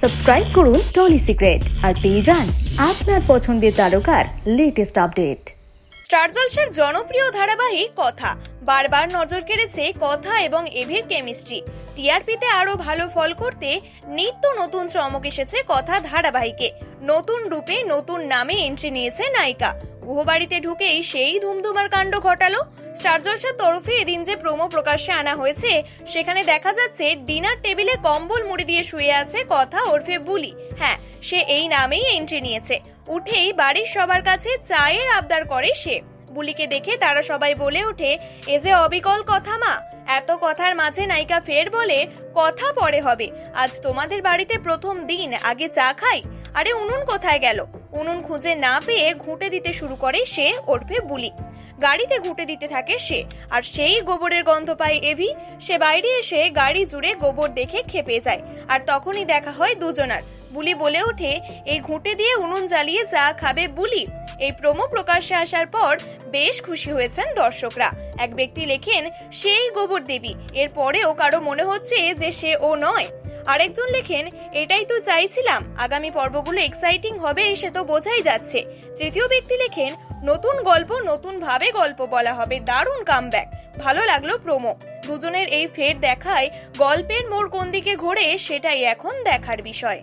Subscribe করুন trolley secret আর পেয়ে যান আপনার পছন্দের তারকার লেটেস্ট আপডেট স্টার জলসার জনপ্রিয় ধারাবাহিক কথা। বারবার নজর কেড়েছে কথা এবং এভির কেমিস্ট্রি টিআরপিতে আরও ভালো ফল করতে নিত্য নতুন চমক এসেছে কথা ধারাবাহিকে। নতুন রূপে নতুন নামে এন্ট্রি নিয়েছে নায়িকা। গুহবাড়িতে ঢুকেই সেই ধুমধুমার কাণ্ড ঘটালো। স্টার জলসার তরফে এদিন যে প্রোমো প্রকাশ্যে আনা হয়েছে, সেখানে দেখা যাচ্ছে ডিনার টেবিলে কম্বল মুড়ি দিয়ে শুয়ে আছে কথা ওরফে বুলি। হ্যাঁ সে এই নামেই এন্ট্রি নিয়েছে। উঠেই বাড়ির সবার কাছে চায়ের আবদার করে সে। বুলিকে দেখে তারা সবাই বলে ওঠে, এ যে অবিকল কথা মা। এত কথার মাঝে নায়িকা ফের বলে, কথা পরে হবে। আজ তোমাদের বাড়িতে প্রথম দিন, আগে চা খাই। আরে উনুন কোথায় গেল? উনুন খুঁজে না পেয়ে ঘুঁটে দিতে শুরু করে সে ওরফে বুলি। গাড়িতে ঘুঁটে দিতে থাকে সে। আর সেই গোবরের গন্ধ পায় এভি। সে বাইরে এসে গাড়ি জুড়ে গোবর দেখে খেপে যায়। আর তখনই দেখা হয় দুজনার। বুলি বলে ওঠে, এই ঘুঁটে দিয়ে উনুন জ্বালিয়ে যা খাবে বুলি। এই প্রোমো প্রকাশ্যে আসার পর বেশ খুশি হয়েছেন দর্শকরা। এক ব্যক্তি লেখেন, সেই গোবর দেবী। এরপরেও কারও মনে হচ্ছে যে সে ও নয়। আরেকজন লেখেন, এটাই তো চাইছিলাম, আগামী পর্বগুলো এক্সাইটিং হবে সে তো বোঝাই যাচ্ছে। তৃতীয় ব্যক্তি লেখেন, নতুন গল্প নতুন ভাবে গল্প বলা হবে, দারুণ কামব্যাক ভালো লাগল প্রোমো দুজনের এই ফের দেখায়, গল্পের মোড় কোন দিকে ঘোরে সেটাই এখন দেখার বিষয়।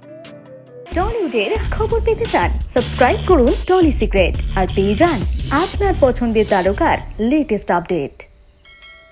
টলিউডের খবর পেতে চান সাবস্ক্রাইব করুন টলি সিক্রেট আর পেয়ে যান আপনার পছন্দের তারকার লেটেস্ট আপডেট